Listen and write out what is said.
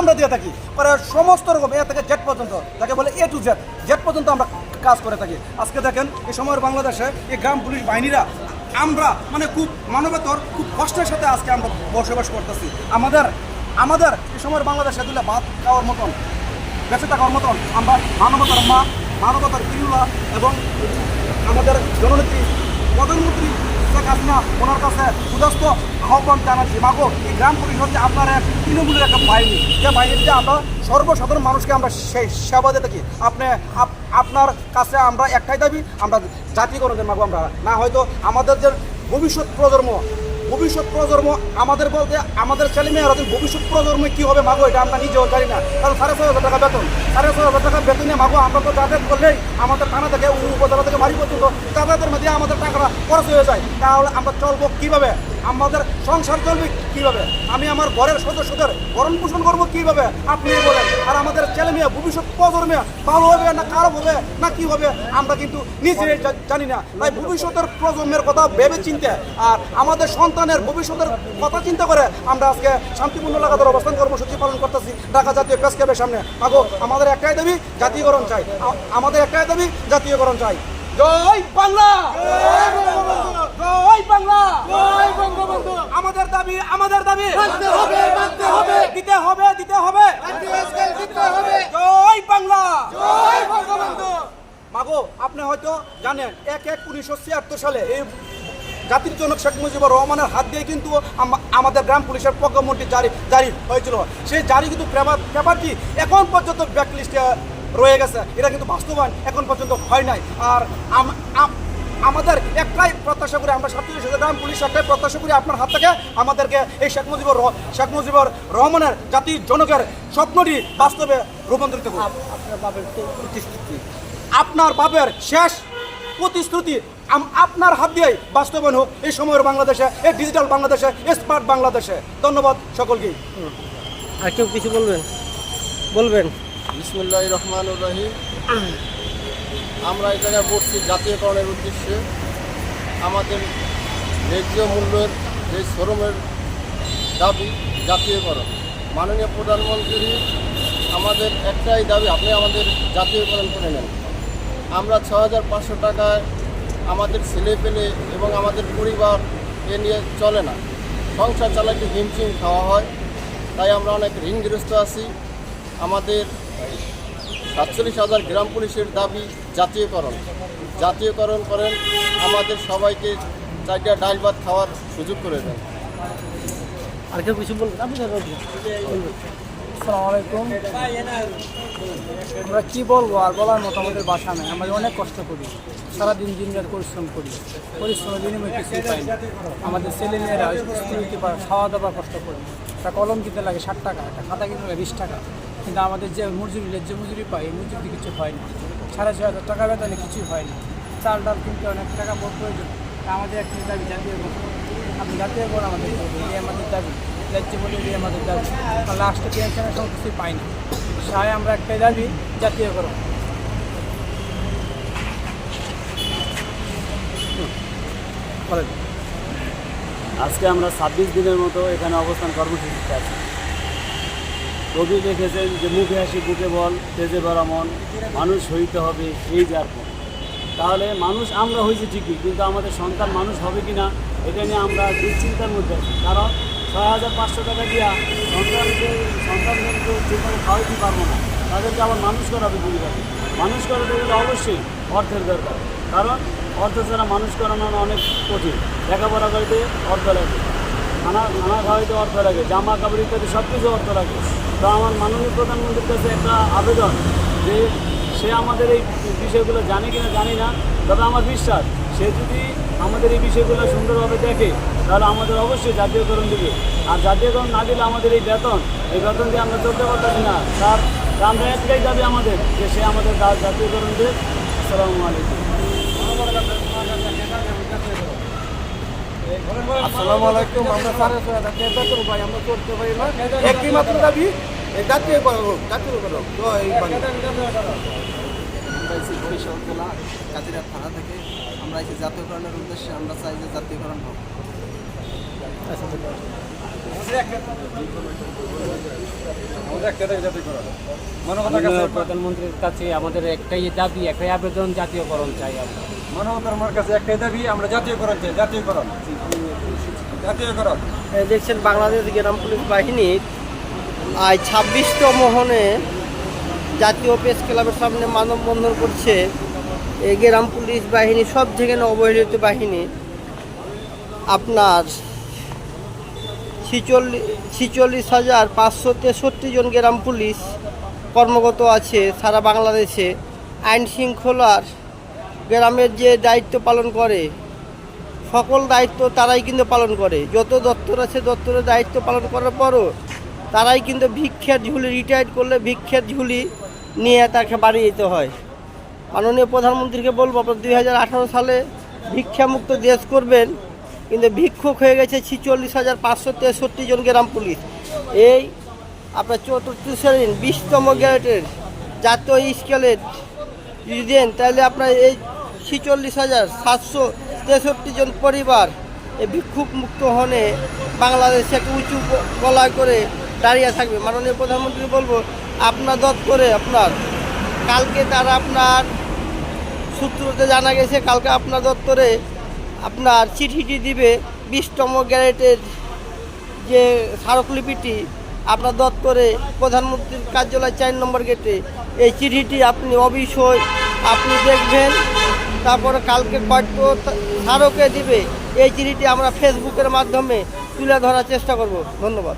আমরা দিয়ে থাকি। পরে সমস্ত রকম এ থেকে জেট পর্যন্ত। যাকে বলে এ টু জেড জেট পর্যন্ত আমরা কাজ করে থাকি। আজকে দেখেন, এই সময়ের বাংলাদেশে এই গ্রাম পুলিশ বাহিনীরা আমরা মানে খুব মানবতর, খুব কষ্টের সাথে আজকে আমরা বসবাস করতেছি। আমাদের আমাদের এই সময়ের বাংলাদেশে দিলে ভাত খাওয়ার মতন বেঁচে থাকার মতন আমরা মানবতার মা, মানবতার কিরুলা এবং আমাদের জননেত্রী, প্রধানমন্ত্রী শেখ হাসিনা, ওনার কাছে উদস্ত আহ্বান জানাচ্ছি। মাগো, এই গ্রাম পুলিশ হচ্ছে আপনার এক তৃণমূলের একটা বাহিনী, যে বাহিনীতে আমরা সর্বসাধারণ মানুষকে আমরা সেই সেবা দিয়ে থাকি, আপনি, আপ- আপনার কাছে আমরা একটাই দাবি, আমরা জাতীয়করণের মাগো আমরা। না হয়তো আমাদের যে ভবিষ্যৎ প্রজন্ম ভবিষ্যৎ প্রজন্ম আমাদের বলতে আমাদের ছেলে যদি ভবিষ্যৎ প্রজন্মে কী হবে মাগো, এটা আমরা নিজেও জানি না। কারণ সাড়ে ছয় হাজার টাকা বেতন। সাড়ে ছয় হাজার টাকা বেতনে মাগো, আমরা তো যাতায়াত করলেই আমাদের থানা থেকে, উপজেলা থেকে বাড়ি পর্যন্ত যাতায়াতের মধ্যে আমাদের টাকাটা খরচ হয়ে যায়। তাহলে আমরা চলবো কীভাবে? আমাদের সংসার চলবে কীভাবে? আমি আমার ঘরের সদস্যদের ভরণ পোষণ করব কীভাবে? আপনি বলেন। আর আমাদের ছেলে মেয়ে, ভবিষ্যৎ প্রজন্মে ভালো হবে না খারাপ হবে না কি হবে? আমরা কিন্তু নিজেরাই জানি না। তাই ভবিষ্যতের প্রজন্মের কথা ভেবে চিনতে আর আমাদের সন্তানের ভবিষ্যতের কথা চিন্তা করে আমরা আজকে শান্তিপূর্ণ লাগাতার অবস্থান কর্মসূচি পালন করতেছি ঢাকা জাতীয় প্রেস ক্লাবের সামনে। আগো আমাদের একটাই দাবি, জাতীয়করণ চাই। আমাদের একটাই দাবি, জাতীয়করণ চাই। জয় বাংলা! জয় বাংলা! জয় বঙ্গবন্ধু! আমাদের দাবি আমাদের দাবি! দিতে হবে দিতে হবে! জয় বাংলা! জয় বঙ্গবন্ধু! মাগো আপনি হয়তো জানেন এক এক উনিশশো ছিয়াত্তর সালে এই জাতির জনক শেখ মুজিবুর রহমানের হাত দিয়ে কিন্তু আমাদের গ্রাম পুলিশের প্রজ্ঞামন্ত্রী জারি জারি হয়েছিল। সেই জারি কিন্তু পেপারটি এখন পর্যন্ত ব্যাকলিস্টে রয়ে গেছে। এটা কিন্তু বাস্তবায়ন এখন পর্যন্ত হয় নাই। আর আম- আম- আমাদের একটাই প্রত্যাশা করি আমরা সাতচল্লিশ গ্রাম পুলিশ একটাই প্রত্যাশা করি আপনার হাত থেকে আমাদেরকে এই শেখ মুজিবুর শেখ মুজিবুর রহমানের জাতির জনকের স্বপ্নটি বাস্তবে রূপান্তরিত করুন। আপনার প্রতিশ্রুতি। আপনার বাপের শেষ প্রতিশ্রুতি আপনার হাত দিয়েই বাস্তবায়ন হোক এই সময়ের বাংলাদেশে এই ডিজিটাল বাংলাদেশে স্মার্ট বাংলাদেশে। ধন্যবাদ সকলকেই। আর কেউ কিছু বলবেন? বলবেন? বিসমুল্লাহ রহমান রহিম আমরা এই জায়গায় বসছি জাতীয়করণের উদ্দেশ্যে। আমাদের ন্যায্য মূল্যের যে শ্রমের দাবি, জাতীয়করণ। মাননীয় প্রধানমন্ত্রী, আমাদের একটাই দাবি, আপনি আমাদের জাতীয়করণ করে নেন। আমরা ছ হাজার পাঁচশো টাকায় আমাদের ছেলে পেলে এবং আমাদের পরিবার এ নিয়ে চলে না। সংসার চালাতে হিমশিম খাওয়া হয়। তাই আমরা অনেক ঋণগ্রস্ত আছি। আমাদের সাতচল্লিশ হাজার গ্রাম পুলিশের দাবি জাতীয়করণ। জাতীয়করণ করেন আমাদের সবাইকে চারটা ডাল ভাত খাওয়ার সুযোগ করে দেন। আর কেউ কিছু বলবেন? আপনি আসসালামু আলাইকুম। আমরা কি বলব? আর বলার মতো আমাদের বাসা নেই। আমরা অনেক কষ্ট করি। সারাদিন দিন রাত পরিশ্রম করি। পরিশ্রমের বিনিময়ে কিছুই পাই না। আমাদের ছেলে মেয়েরা স্কুল খাওয়া দাওয়া কষ্ট করি। একটা কলম কিনতে লাগে ষাট টাকা একটা খাতা কিনতে লাগে বিশ টাকা। কিন্তু আমাদের যে মজুরি যে মজুরি পাই, এই মজুরি কিছু হয় না। সাড়ে ছয় হাজার টাকা বেতনে কিছুই হয় না। চাল ডাল কিনতে অনেক টাকা বড় প্রয়োজন। আমাদের একটি দাবি, জাতীয় আপনি জাতীয় করে আমাদের এই আমাদের দাবি। রাজ্য বলে এই আমাদের দাবি। লাস্টে পেনশনের সব কিছুই পাই না। সায় আমরা একটাই দাবি, জাতীয় করো। বলেন। আজকে আমরা ছাব্বিশ দিনের মতো এখানে অবস্থান কর্মসূচিতে আছি। কবি লিখেছেন যে, মুখে হাসি বুকে বল, তেজে ভরা মন, মানুষ হইতে হবে এই যার পর তাহলে মানুষ আমরা হয়েছি ঠিকই, কিন্তু আমাদের সন্তান মানুষ হবে কি না এটা নিয়ে আমরা দুশ্চিন্তার মধ্যে আছি। কারণ ছয় হাজার পাঁচশো টাকা দিয়া সন্তানকে, সন্তানদেরকে ঠিকভাবে খাওয়াইতে পারব না। তাদেরকে আবার মানুষ করাবে কীভাবে? মানুষ করাতে গেলে অবশ্যই অর্থের দরকার। কারণ অর্থ ছাড়া মানুষ করানো অনেক কঠিন। লেখাপড়া করতে অর্থ লাগে, খানা খানা খাওয়াইতে অর্থ লাগে জামা কাপড় ইত্যাদি সব কিছু অর্থ লাগে। তো আমার মাননীয় প্রধানমন্ত্রীর কাছে একটা আবেদন যে সে আমাদের এই বিষয়গুলো জানে কিনা জানি না, তবে আমার বিশ্বাস সে যদি আমাদের এই বিষয়গুলো সুন্দরভাবে দেখে, তাহলে আমাদের অবশ্যই জাতীয়করণ দেবে। আর জাতীয়করণ না দিলে আমাদের এই বেতন এই বেতন দিয়ে আমরা চলতে পারতেছি না। তার আমরা একটাই দাবি আমাদের, যে সে আমাদের জাতীয়করণ দেবে। আসসালামু আলাইকুম। আসসালামু আলাইকুম, আমরা সাড়ে ছয় পাই আমরা করতে পারি না। একটি মাত্র দাবি? এই জাতীয়করণ হোক জাতীয়করণ জয় তো বরিশাল জেলা কাজিরা থানা থেকে। আমরা এসেছি জাতীয়করণের উদ্দেশ্যে, আমরা চাই যে জাতীয়করণ হোক। প্রধানমন্ত্রীর কাছে আমাদের একটাই দাবি একটাই আবেদন জাতীয়করণ চাই আমরা। মানবতার আমার কাছে একটাই দাবি আমরা জাতীয়করণ চাই জাতীয়করণ। জাতীয়করণ। এই দেখছেন বাংলাদেশ গ্রাম পুলিশ বাহিনীর আজ ছাব্বিশতম মোহনে জাতীয় প্রেস ক্লাবের সামনে মানববন্ধন করছে এই গ্রাম পুলিশ বাহিনী সব থেকে অবহেলিত বাহিনী। আপনার ছিচল্লিশ ছিচল্লিশ হাজার পাঁচশো তেষট্টি জন গ্রাম পুলিশ কর্মরত আছে সারা বাংলাদেশে। আইন শৃঙ্খলার গ্রামের যে দায়িত্ব পালন করে, সকল দায়িত্ব তারাই কিন্তু পালন করে। যত দপ্তর আছে দপ্তরের দায়িত্ব পালন করার পরও তারাই কিন্তু ভিক্ষার ঝুলি রিটায়ার করলে ভিক্ষার ঝুলি নিয়ে তাকে বাড়ি যেতে হয়। মাননীয় প্রধানমন্ত্রীকে বলব, আপনার দুই হাজার আঠারো সালে ভিক্ষামুক্ত দেশ করবেন কিন্তু ভিক্ষুক হয়ে গেছে ছিচল্লিশ হাজার পাঁচশো তেষট্টি জন গ্রাম পুলিশ। এই আপনার চতুর্থ শ্রেণির বিশতম গ্রেডের জাতীয় স্কেলের যদি দেন তাহলে আপনার এই ছিচল্লিশ হাজার সাতশো তেষট্টি জন পরিবার এই ভিক্ষুক মুক্ত হনে বাংলাদেশে একটা উঁচু গলায় করে দাঁড়িয়ে থাকবে। মাননীয় প্রধানমন্ত্রী বলব, আপনার দত করে আপনার, কালকে তারা আপনার সূত্রতে জানা গেছে, কালকে আপনার দপ্তরে আপনার চিঠিটি দিবে, বিশতম গ্যারেটের যে স্মারকলিপিটি আপনার দপ্তরে প্রধানমন্ত্রীর কার্যালয় চার নম্বর গেটে, এই চিঠিটি আপনি অবশ্যই আপনি দেখবেন। তারপরে কালকে কয়েকটো স্মারকে দিবে, এই চিঠিটি আমরা ফেসবুকের মাধ্যমে তুলে ধরার চেষ্টা করব। ধন্যবাদ।